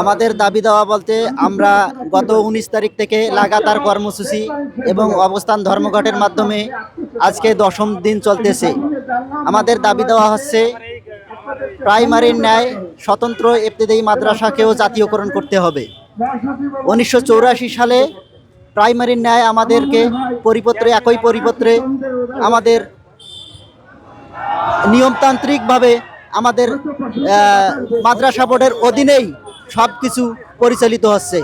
আমাদের দাবি দেওয়া বলতে আমরা গত উনিশ তারিখ থেকে লাগাতার কর্মসূচি এবং অবস্থান ধর্মঘটের মাধ্যমে আজকে দশম দিন চলতেছে। আমাদের দাবি দেওয়া হচ্ছে, প্রাইমারির ন্যায় স্বতন্ত্র ইবতেদায়ী মাদ্রাসাকেও জাতীয়করণ করতে হবে। উনিশশো সালে প্রাইমারির ন্যায় আমাদেরকে পরিপত্রে, একই পরিপত্রে আমাদের নিয়মতান্ত্রিকভাবে আমাদের মাদ্রাসা বোর্ডের অধীনেই সব কিছু পরিচালিত হচ্ছে।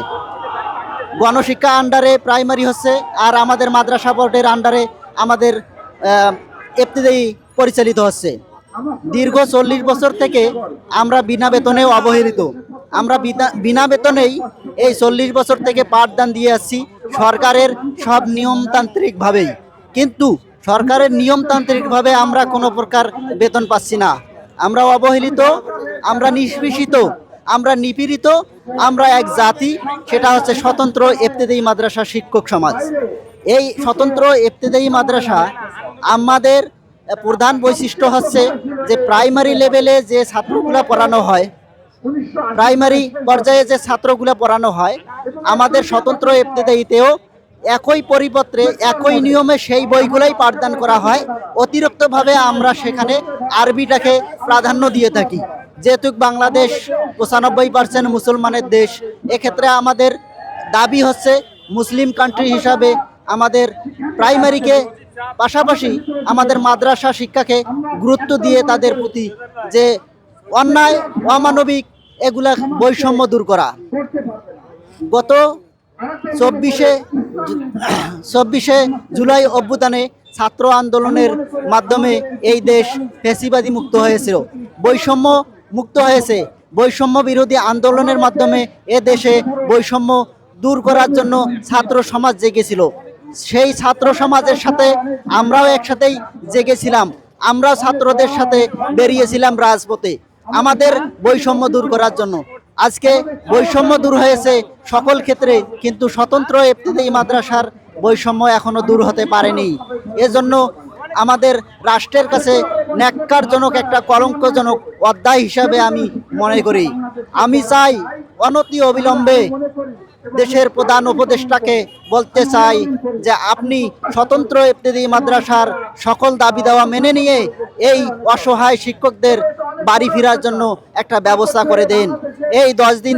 গণশিক্ষা আন্ডারে প্রাইমারি হচ্ছে আর আমাদের মাদ্রাসা বোর্ডের আন্ডারে আমাদের এফতিদায়ী পরিচালিত হচ্ছে। দীর্ঘ চল্লিশ বছর থেকে আমরা বিনা বেতনেও অবহেলিত। আমরা বিনা বেতনেই এই চল্লিশ বছর থেকে পাঠদান দিয়ে আসছি সরকারের সব নিয়মতান্ত্রিকভাবেই। কিন্তু সরকারের নিয়মতান্ত্রিকভাবে আমরা কোনো প্রকার বেতন পাচ্ছি না। আমরা অবহেলিত, আমরা নিষ্পেষিত আমরা নিপীড়িত, আমরা এক জাতি, সেটা হচ্ছে স্বতন্ত্র এফতেদায়ী মাদ্রাসা শিক্ষক সমাজ। এই স্বতন্ত্র এফতেদায়ী মাদ্রাসা আমাদের প্রধান বৈশিষ্ট্য হচ্ছে যে প্রাইমারি লেভেলে যে ছাত্রগুলো পড়ানো হয়, প্রাইমারি পর্যায়ে যে ছাত্রগুলো পড়ানো হয়, আমাদের স্বতন্ত্র এফতেদায়ীতেও একই পরিপত্রে, একই নিয়মে সেই বইগুলোই পাঠদান করা হয়। অতিরিক্তভাবে আমরা সেখানে আরবিটাকে প্রাধান্য দিয়ে থাকি। যেহেতু বাংলাদেশ পঁচানব্বই পার্সেন্ট মুসলমানের দেশ, এক্ষেত্রে আমাদের দাবি হচ্ছে মুসলিম কান্ট্রি হিসাবে আমাদের প্রাইমারিকে পাশাপাশি আমাদের মাদ্রাসা শিক্ষাকে গুরুত্ব দিয়ে তাদের প্রতি যে অন্যায়, অমানবিক এগুলা বৈষম্য দূর করা। গত চব্বিশে চব্বিশে জুলাই অভ্যুত্থানে ছাত্র আন্দোলনের মাধ্যমে এই দেশ ফেসিবাদী মুক্ত হয়েছিল। বৈষম্য মুক্ত হয়েছে। বৈষম্য বিরোধী আন্দোলনের মাধ্যমে এ দেশে বৈষম্য দূর করার জন্য ছাত্র সমাজ জেগেছিল। সেই ছাত্র সমাজের সাথে আমরাও একসাথেই জেগেছিলাম। আমরাও ছাত্রদের সাথে বেরিয়েছিলাম রাজপথে। আমাদের বৈষম্য দূর করার জন্য। আজকে বৈষম্য দূর হয়েছে সকল ক্ষেত্রে, কিন্তু স্বতন্ত্র এফতিদায়ী মাদ্রাসার বৈষম্য এখনও দূর হতে পারেনি। এজন্য আমাদের রাষ্ট্রের কাছে ন্যাক্কারজনক একটা কলঙ্কজনক অধ্যায় হিসাবে আমি মনে করি। আমি চাই অনতি অবিলম্বে দেশের প্রধান উপদেষ্টাকে বলতে চাই যে আপনি স্বতন্ত্র ইবতেদি মাদ্রাসার সকল দাবি দেওয়া মেনে নিয়ে এই অসহায় শিক্ষকদের বাড়ি ফেরার জন্য একটা ব্যবস্থা করে দিন। এই দশ দিন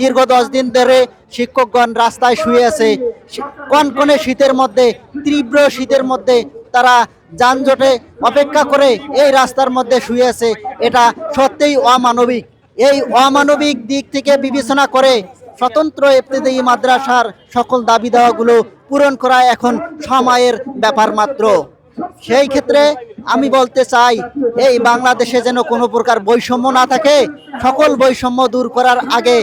দীর্ঘ দশ দিন ধরে শিক্ষকগণ রাস্তায় শুয়ে আছে। কনকনে শীতের মধ্যে, তীব্র শীতের মধ্যে তারা যানজটে অপেক্ষা করে এই রাস্তার মধ্যে শুয়ে আছে। এটা সত্যিই অমানবিক। এই অমানবিক দিক থেকে বিবেচনা করে স্বতন্ত্র এফতেদায়ী মাদ্রাসার সকল দাবি দেওয়াগুলো পূরণ করা এখন সময়ের ব্যাপার মাত্র। সেই ক্ষেত্রে আমি বলতে চাই, এই বাংলাদেশে যেন কোনো প্রকার বৈষম্য না থাকে, সকল বৈষম্য দূর করার আগে,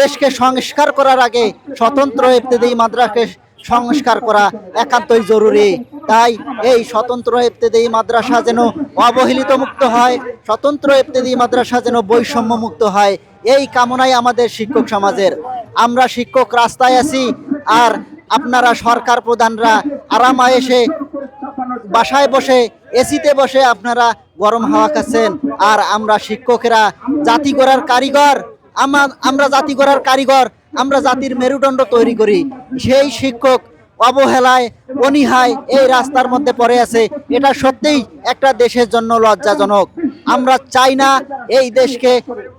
দেশকে সংস্কার করার আগে স্বতন্ত্র এফতেদায়ী মাদ্রাসাকে সংস্কার করা একান্তই জরুরি। তাই এই স্বতন্ত্র ইবতেদায়ী মাদ্রাসা যেন অবহেলিত মুক্ত হয়, স্বতন্ত্র ইবতেদায়ী মাদ্রাসা যেন বৈষম্য মুক্ত হয়, এই কামনাই আমাদের শিক্ষক সমাজের। আমরা শিক্ষক রাস্তায় আছি আর আপনারা সরকার প্রধানরা আরামা এসে বাসায় বসে, এসিতে বসে আপনারা গরম হাওয়া খাচ্ছেন। আর আমরা শিক্ষকেরা জাতি গড়ার কারিগর আমার আমরা জাতি গড়ার কারিগর আমরা জাতির মেরুদণ্ড তৈরি করি। সেই শিক্ষক অবহেলায়, অনীহায় এই রাস্তার মধ্যে পড়ে আছে। এটা সত্যিই একটা দেশের জন্য লজ্জাজনক। আমরা চাই না এই দেশকে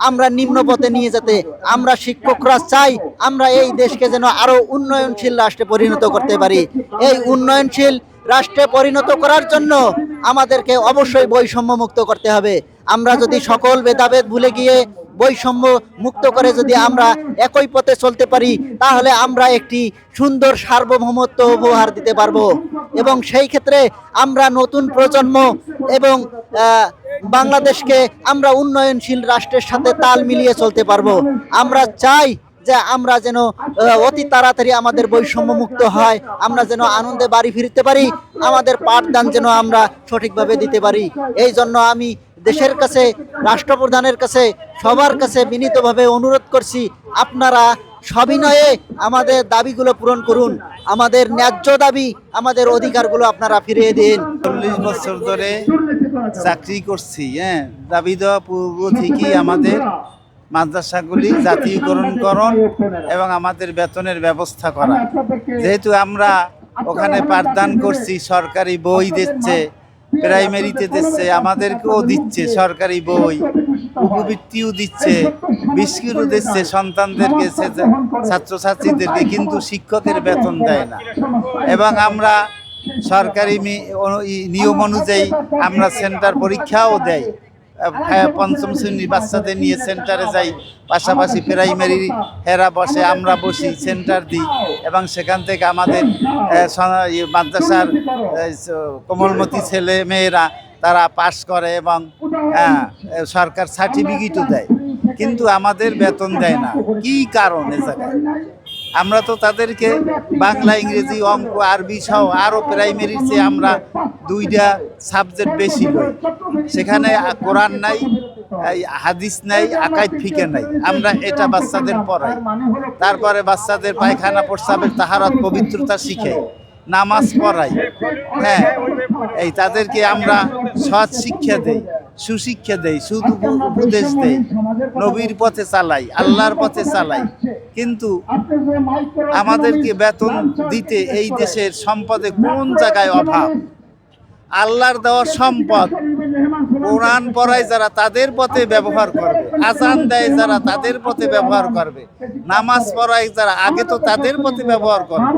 আমরা নিম্ন পথে নিয়ে যেতে। আমরা শিক্ষকরা চাই আমরা এই দেশকে যেন আরও উন্নয়নশীল রাষ্ট্রে পরিণত করতে পারি। এই উন্নয়নশীল রাষ্ট্রে পরিণত করার জন্য আমাদেরকে অবশ্যই বৈষম্য মুক্ত করতে হবে। আমরা যদি সকল ভেদাভেদ ভুলে গিয়ে বৈষম্য মুক্ত করে যদি আমরা একই পথে চলতে পারি, তাহলে আমরা একটি সুন্দর সার্বভৌমত্ব উপহার দিতে পারব। এবং সেই ক্ষেত্রে আমরা নতুন প্রজন্ম এবং বাংলাদেশকে আমরা উন্নয়নশীল রাষ্ট্রের সাথে তাল মিলিয়ে চলতে পারব। আমরা চাই যে আমরা যেন অতি তাড়াতাড়ি আমাদের বৈষম্য মুক্ত হয়, আমরা যেন আনন্দে বাড়ি ফিরতে পারি, আমাদের পাঠদান যেন আমরা সঠিকভাবে দিতে পারি। এই জন্য আমি দেশের কাছে, রাষ্ট্রপ্রধানের কাছে, সবার কাছে বিনীতভাবে অনুরোধ করছি, আপনারা সবিনয়ে আমাদের দাবিগুলো পূরণ করুন। আমাদের ন্যায্য দাবি, আমাদের অধিকারগুলো আপনারা ফিরিয়ে দিন। চল্লিশ বছর ধরে চাকরি করছি হ্যাঁ? দাবি দেওয়া পূর্ব থেকেই আমাদের মাদ্রাসাগুলি জাতীয়করণকরণ এবং আমাদের বেতনের ব্যবস্থা করা। যেহেতু আমরা ওখানে পাঠদান করছি, সরকারি বই দিচ্ছে প্রাইমারিতে দিচ্ছে, আমাদেরকেও দিচ্ছে, সরকারি বই, উপবৃত্তিও দিচ্ছে, বিস্কুটও দিচ্ছে সন্তানদেরকে ছাত্রছাত্রীদেরকে, কিন্তু শিক্ষকের বেতন দেয় না। এবং আমরা সরকারি নিয়ম অনুযায়ী আমরা সেন্টার পরীক্ষাও দেয় পঞ্চম শ্রেণির বাচ্চাদের নিয়ে সেন্টারে যাই, পাশাপাশি প্রাইমারি হেরা বসে, আমরা বসি, সেন্টার দিই। এবং সেখান থেকে আমাদের মাদ্রাসার কোমলমতি ছেলে মেয়েরা তারা পাশ করে এবং সরকার সার্টিফিকেটও দেয়। কিন্তু আমাদের বেতন দেয় না। কি কারণ এ জায়গায়? আমরা তো তাদেরকে বাংলা, ইংরেজি, অঙ্ক, আরবি সহ আরও প্রাইমারির চেয়ে আমরা দুইটা সাবজেক্ট বেশি লই সেখানে কোরআন নাই হাদিস নাই, আকাইদ, ফিকে নাই। আমরা এটা বাচ্চাদের পড়াই। তারপরে বাচ্চাদের পায়খানা, প্রস্রাবের তাহারত, পবিত্রতা শিখে নামাজ পড়াই। হ্যাঁ এই তাদেরকে আমরা সৎ শিক্ষা দেই। সুশিক্ষা দেয় শুধু উপদেশ দেয় নবীর পথে চালাই আল্লাহর পথে চালাই। কিন্তু আমাদেরকে বেতন দিতে এই দেশের সম্পদে কোন জায়গায় অভাব? আল্লাহর দেওয়া সম্পদ কোরআন পড়ায় যারা তাদের পথে ব্যবহার করবে আজান দেয় যারা তাদের পথে ব্যবহার করবে। নামাজ পড়ায় যারা আগে তো তাদের পথে ব্যবহার করবে।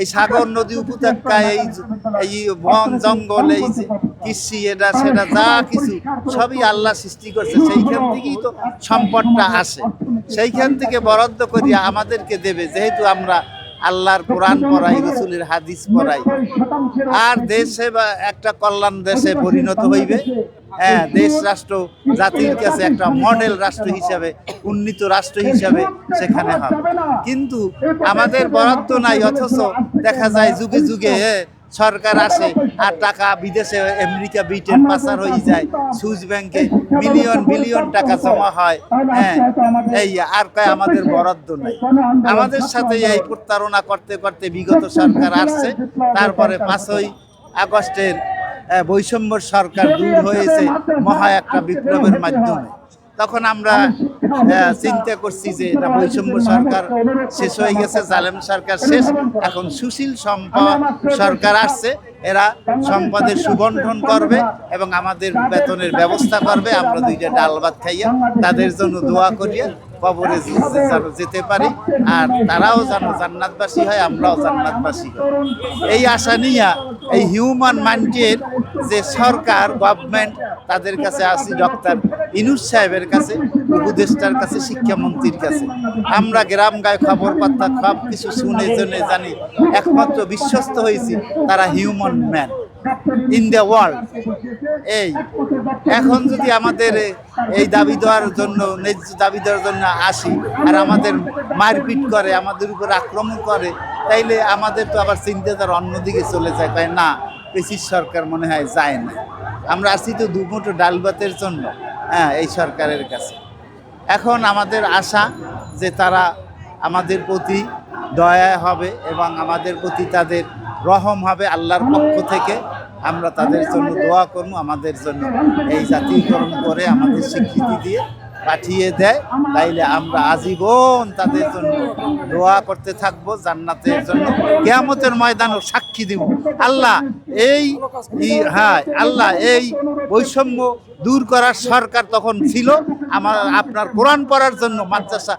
এই সাগর নদী উপত্যকায় এই এই বন জঙ্গল এই কৃষি, এটা, সেটা, যা কিছু, সবই আল্লাহ সৃষ্টি করছে। সেইখান থেকেই তো সম্পদটা আসে। সেইখান থেকে বরাদ্দ করি আমাদেরকে দেবে, যেহেতু আমরা আল্লাহর কোরআন পড়াই, রসুলের হাদিস পড়াই। আর দেশে বা একটা কল্যাণ দেশে পরিণত হইবে। হ্যাঁ দেশ রাষ্ট্র, জাতির কাছে একটা মডেল রাষ্ট্র হিসাবে, উন্নীত রাষ্ট্র হিসাবে সেখানে হবে। কিন্তু আমাদের বরাদ্দ নাই, অথচ দেখা যায় যুগে যুগে সরকার আসে আর টাকা বিদেশে আমেরিকা ব্রিটেন পাচার হয়ে যায়। সুইস ব্যাংকে মিলিয়ন বিলিয়ন টাকা জমা হয়। হ্যাঁ এই আর কয় আমাদের বরাদ্দ নাই। আমাদের সাথে এই প্রতারণা করতে করতে বিগত সরকার আসছে। তারপরে পাঁচই আগস্টের বৈষম্য সরকার দূর হয়েছে মহা একটা বিপ্লবের মাধ্যমে। তখন আমরা চিন্তা করছি যে এটা বৈষম্য সরকার শেষ হয়ে গেছে জালেম সরকার শেষ। এখন সুশীল সম্পদ সরকার আসছে এরা সম্পদের সুবন্টন করবে এবং আমাদের বেতনের ব্যবস্থা করবে। আমরা দুইটা ডাল ভাত খাইয়া তাদের জন্য দোয়া করিয়া কবরে যেন যেতে পারি। আর তারাও যেন জান্নাতবাসী হয় আমরাও জান্নাতবাসী হই। এই আশা নিয়ে এই হিউম্যান মাইন্ডের যে সরকার গভর্নমেন্ট তাদের কাছে আসি ডক্টর ইনুস সাহেবের কাছে, উপদেষ্টার কাছে, শিক্ষামন্ত্রীর কাছে। আমরা গ্রাম গায়ে খবর পাত্তা সব কিছু শুনে জেনে জানি, একমাত্র বিশ্বস্ত হয়েছি তারা human man in the world এই, এখন যদি আমাদের এই দাবি দেওয়ার জন্য, ন্যায্য দাবি দেওয়ার জন্য আসি, আর আমাদের মারপিট করে, আমাদের উপর আক্রমণ করে, তাইলে আমাদের তো আবার চিন্তাধারা অন্যদিকে চলে যায় কয় না? পেশির সরকার মনে হয় যায় না। আমরা আসি তো দুমুঠো ডাল ভাতের জন্য। হ্যাঁ এই সরকারের কাছে। এখন আমাদের আশা যে তারা আমাদের প্রতি দয়া হবে এবং আমাদের প্রতি তাদের রহম হবে আল্লাহর পক্ষ থেকে। আমরা তাদের জন্য দোয়া করব, আমাদের জন্য এই জাতীয়করণ করে আমাদের স্বীকৃতি দিয়ে পাঠিয়ে দেয়, তাইলে আমরা আজীবন তাদের জন্য দোয়া করতে থাকব, জান্নাতের জন্য। কেয়ামতের ময়দানও সাক্ষী দিব। আল্লাহ এই হ্যাঁ আল্লাহ এই বৈষম্য দূর করার সরকার তখন ছিল। আমার, আপনার কোরআন পড়ার জন্য মাদ্রাসা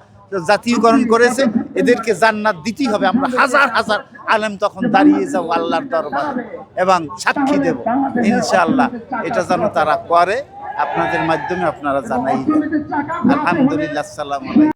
জাতীয়করণ করেছে। এদেরকে জান্নাত দিতেই হবে। আমরা হাজার হাজার আলেম তখন দাঁড়িয়ে যাব আল্লাহর দরবারে এবং সাক্ষী দেব। ইনশাআল্লাহ এটা যেন তারা করে। আপনাদের মাধ্যমে আপনারা জানাই। আলহামদুলিল্লাহ সালাম আলাইকুম